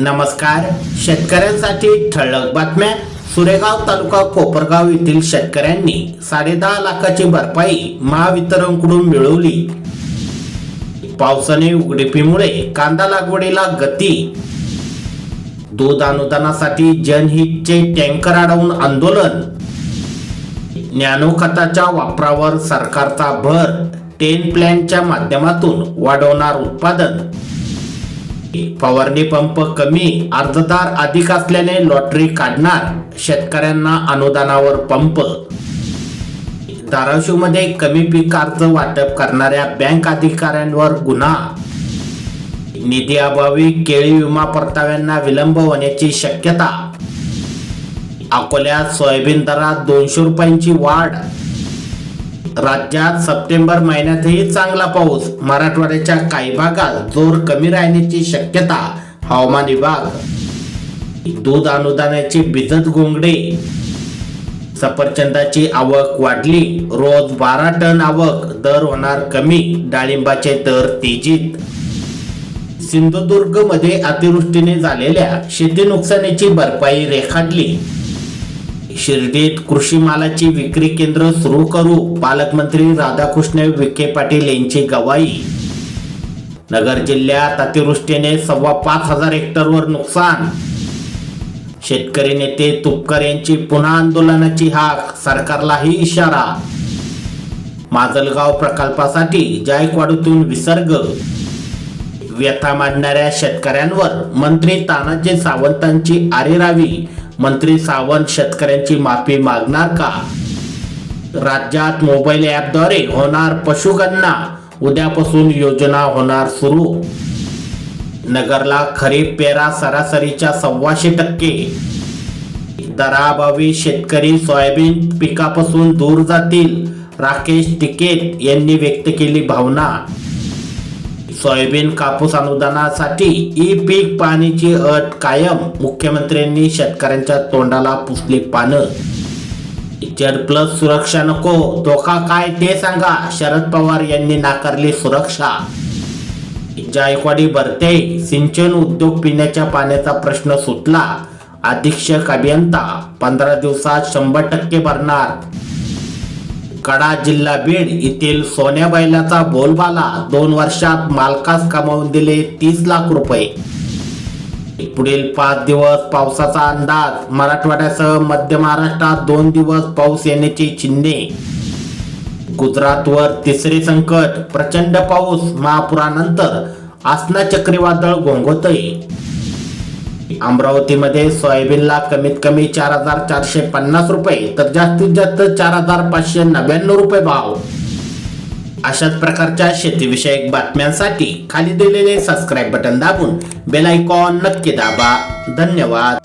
नमस्कार. शेतकऱ्यांसाठी ठळक बातम्या. सुरेगाव तालुका कोपरगाव येथील शेतकऱ्यांनी साडेदहा लाखाची भरपाई महावितरणकडून मिळवली. पावसाने उघडीपीमुळे कांदा लागवडीला गती. दूध अनुदानासाठी जनहितचे टँकर अडवून आंदोलन. नॅनो खताच्या वापरावर सरकारचा भर. टेन प्लॅनच्या माध्यमातून वाढवणार उत्पादन. फवारणी पंप कमी अर्जदार अधिक असल्याने लॉटरी काढणार शेतकऱ्यांना अनुदानावर पंप. धाराशिवमध्ये कमी पीक अर्ज वाटप करणाऱ्या बँक अधिकाऱ्यांवर गुन्हा. निधी अभावी केळी विमा परताव्यांना विलंब होण्याची शक्यता. अकोल्यात सोयाबीन दरात दोनशे रुपयांची वाढ. राज्यात सप्टेंबर महिन्यातही चांगला पाऊस. मराठवाड्याच्या काही भागात जोर कमी राहण्याची शक्यता हवामान विभाग. दूध अनुदानाची बिजत गोंगडे सफरचंदाची आवक वाढली. रोज बारा टन आवक. दर होणार कमी. डाळिंबाचे दर तेजीत. सिंधुदुर्गमध्ये अतिवृष्टीने झालेल्या शेती नुकसानीची भरपाई रेखाटली. शिर्डीत कृषी मालाची विक्री केंद्र सुरू करू पालकमंत्री राधाकृष्ण विखे पाटील यांची गवाही. नगर जिल्ह्यात अतिवृष्टीने सव्वा पाच हजार हेक्टरवर नुकसान. शेतकरी नेते तुपकर यांची पुन्हा आंदोलनाची हाक सरकारलाही इशारा. माजलगाव प्रकल्पासाठी जायकवाडीतून विसर्ग. व्यथा मांडणाऱ्या शेतकऱ्यांवर मंत्री तानाजी सावंतांची आरेरावी मंत्री सावंत शेतकऱ्यांची माफी मागणार का? राज्यात मोबाईल ॲपद्वारे होणार पशुगणना. उद्यापासून योजना होणार सुरू. नगरला खरीप पेरा सरासरीच्या सव्वाशे टक्के. दराभावी शेतकरी सोयाबीन पिकापासून दूर जातील. राकेश टिकेत यांनी व्यक्त केली भावना. सोयाबीन कापूस अनुदानासाठी ई पीक पाणीची अट कायम. मुख्यमंत्र्यांनी शेतकऱ्यांच्या तोंडाला पुसली पानं. जेड प्लस सुरक्षा नको. धोका काय ते सांगा. शरद पवार यांनी नाकारली सुरक्षा. जायकवाडी भरते. सिंचन उद्योग पिण्याच्या पाण्याचा प्रश्न सुटला. अधीक्षक अभियंता पंधरा दिवसात शंभर टक्के भरणार. कडा जिल्हा बीड येथील सोन्या बैलाचा बोलबाला दोन वर्षात मालकास कमावून दिले तीस लाख रुपये. पुढील पाच दिवस पावसाचा अंदाज. मराठवाड्यासह मध्य महाराष्ट्रात दोन दिवस पाऊस येण्याची चिन्हे. गुजरातवर तिसरे संकट. प्रचंड पाऊस महापुरानंतर आसना चक्रीवादळ घोंघवतय अमरावतीमध्ये सोयाबीनला कमीत कमी चार हजार चारशे पन्नास रुपये तर जास्तीत जास्त चार हजार पाचशे नव्याण्णव रुपये भाव. अशाच प्रकारच्या शेतीविषयक बातम्यांसाठी खाली दिलेले सबस्क्राईब बटन दाबून बेल आयकॉन नक्की दाबा. धन्यवाद.